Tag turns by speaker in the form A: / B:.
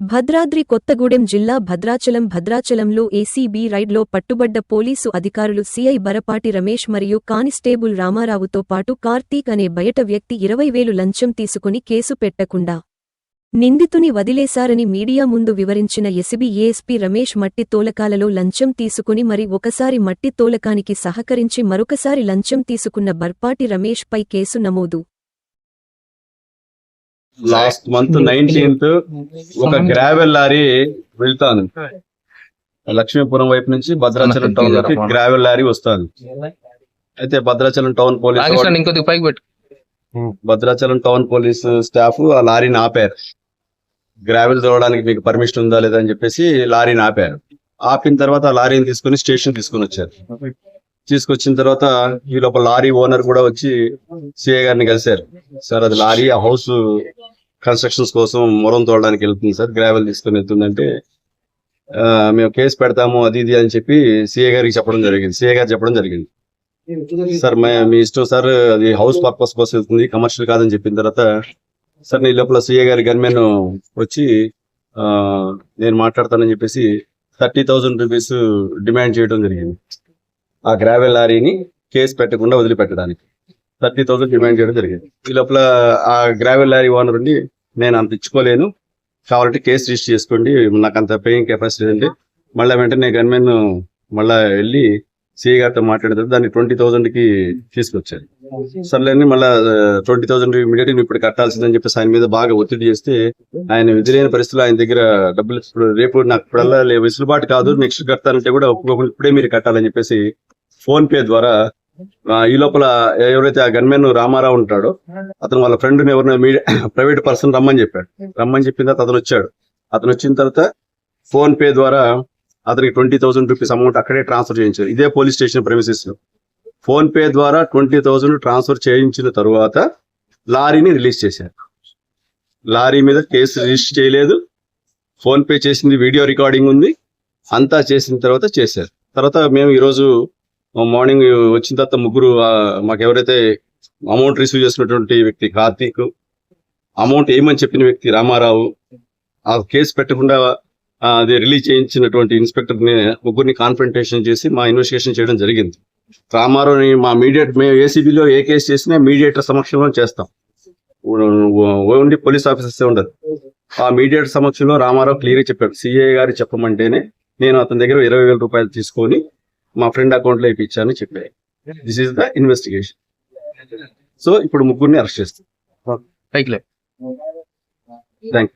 A: భద్రాద్రి కొత్తగూడెం జిల్లా భద్రాచలం భద్రాచలంలో ఏసీబీ రైడ్లో పట్టుబడ్డ పోలీసు అధికారులు సీఐ బరపాటి రమేష్ మరియు కానిస్టేబుల్ రామారావుతో పాటు కార్తీక్ అనే బయట వ్యక్తి ఇరవై వేలు లంచం తీసుకుని కేసు పెట్టకుండా నిందితుని వదిలేశారని మీడియా ముందు వివరించిన ఎసిబి ఏఎస్పీ రమేష్ మట్టి తోలకాలలో లంచం తీసుకుని మరి ఒకసారి మట్టి తోలకానికి సహకరించి మరొకసారి లంచం తీసుకున్న బర్పాటి రమేష్ పై కేసు నమోదు.
B: లాస్ట్ మంత్ నైన్టీన్త్ ఒక గ్రావెల్ లారీ వెళ్తాను లక్ష్మీపురం వైపు నుంచి భద్రాచలం టౌన్లోకి గ్రావెల్ లారీ వస్తాను అయితే Bhadrachalam town police Bhadrachalam town police staff ఆ లారీని ఆపారు. గ్రావెల్ తోవడానికి మీకు పర్మిషన్ ఉందా లేదా అని చెప్పేసి లారీని ఆపారు. ఆపిన తర్వాత ఆ లారీని తీసుకుని స్టేషన్ తీసుకుని వచ్చారు. తీసుకొచ్చిన తర్వాత ఈ లోపల లారీ ఓనర్ కూడా వచ్చి సిఐ గారిని కలిశారు. సార్ అది లారీ ఆ హౌస్ కన్స్ట్రక్షన్స్ కోసం మొరం తోడడానికి వెళ్తుంది సార్. గ్రావెల్ తీసుకుని వెళ్తుందంటే మేము కేసు పెడతాము అది ఇది అని చెప్పి సిఏ గారికి చెప్పడం జరిగింది. సిఏ గారు చెప్పడం జరిగింది. సార్ మీ ఇష్టం సార్ అది హౌస్ పర్పస్ కోసం వెళ్తుంది కమర్షియల్ కాదని చెప్పిన తర్వాత సార్ నీ లోపల సిఏ గారి గన్మెన్ వచ్చి నేను మాట్లాడతానని చెప్పేసి థర్టీ థౌజండ్ రూపీస్ డిమాండ్ చేయడం జరిగింది. ఆ గ్రావెల్ లారీని కేసు పెట్టకుండా వదిలిపెట్టడానికి. థర్టీ థౌసండ్ డిమాండ్ చేయడం జరిగింది. ఈ లోపల ఆ గ్రావెల్ లారీ ఓనర్ ఉండి నేను అంత ఇచ్చుకోలేను. కావాలంటే కేసు రిజిస్టర్ చేసుకోండి. నాకు అంత పేయింగ్ కెపాసిటీ ఉంది. మళ్ళీ వెంటనే గన్మెన్ మళ్ళా వెళ్ళి సిఐ గారితో మాట్లాడిన తర్వాత దాన్ని ట్వంటీ థౌసండ్కి తీసుకొచ్చారు. సర్లేని మళ్ళీ ట్వంటీ థౌసండ్ ఇమీడియట్ నువ్వు ఇప్పుడు కట్టాల్సిందని చెప్పేసి ఆయన మీద బాగా ఒత్తిడి చేస్తే ఆయన విధిలేని పరిస్థితులు ఆయన దగ్గర డబ్బులు ఇప్పుడు రేపు నాకు ఇప్పుడల్లా వెసులుబాటు కాదు. నెక్స్ట్ కడతానంటే కూడా ఒప్పుకోకుండా ఇప్పుడే మీరు కట్టాలని చెప్పేసి ఫోన్ పే ద్వారా ఈ లోపల ఎవరైతే ఆ గన్మెన్ రామారావు ఉంటాడో అతను వాళ్ళ ఫ్రెండ్ ఎవరినో ప్రైవేట్ పర్సన్ రమ్మని చెప్పాడు. రమ్మని చెప్పిన తర్వాత అతను వచ్చాడు. అతను వచ్చిన తర్వాత ఫోన్ పే ద్వారా అతనికి ట్వంటీ థౌసండ్ రూపీస్ అమౌంట్ అక్కడే ట్రాన్స్ఫర్ చేయించారు. ఇదే పోలీస్ స్టేషన్ ప్రెమిసెస్లో ఫోన్ పే ద్వారా ట్వంటీ థౌసండ్ ట్రాన్స్ఫర్ చేయించిన తర్వాత లారీని రిలీజ్ చేశారు. లారీ మీద కేసు రిజిస్టర్ చేయలేదు. ఫోన్ పే చేసింది వీడియో రికార్డింగ్ ఉంది. అంతా చేసిన తర్వాత చేశారు. తర్వాత మేము ఈరోజు మార్నింగ్ వచ్చిన తర్వాత ముగ్గురు మాకు ఎవరైతే అమౌంట్ రిసీవ్ చేసినటువంటి వ్యక్తి కార్తీక్ అమౌంట్ ఏమని చెప్పిన వ్యక్తి రామారావు ఆ కేసు పెట్టకుండా అది రిలీజ్ చేయించినటువంటి ఇన్స్పెక్టర్ని ముగ్గురిని కాన్ఫరంటేషన్ చేసి మా ఇన్వెస్టిగేషన్ చేయడం జరిగింది. రామారావుని మా మీడియేట్ మేము ఏసీబీలో ఏ కేసు చేసినా మీడియేటర్ సమక్షంలో చేస్తాం. ఓన్లీ పోలీస్ ఆఫీసర్సే ఉండదు ఆ మీడియేటర్ సమక్షంలో రామారావు క్లియర్గా చెప్పాడు. సిఐ గారు చెప్పమంటేనే నేను అతని దగ్గర ఇరవై వేల రూపాయలు తీసుకొని మా ఫ్రెండ్ అకౌంట్లో ఇప్పించాను చెప్పాను this is the investigation so ఇప్పుడు ముగ్గురిని అరెస్ట్ చేస్తాం. థ్యాంక్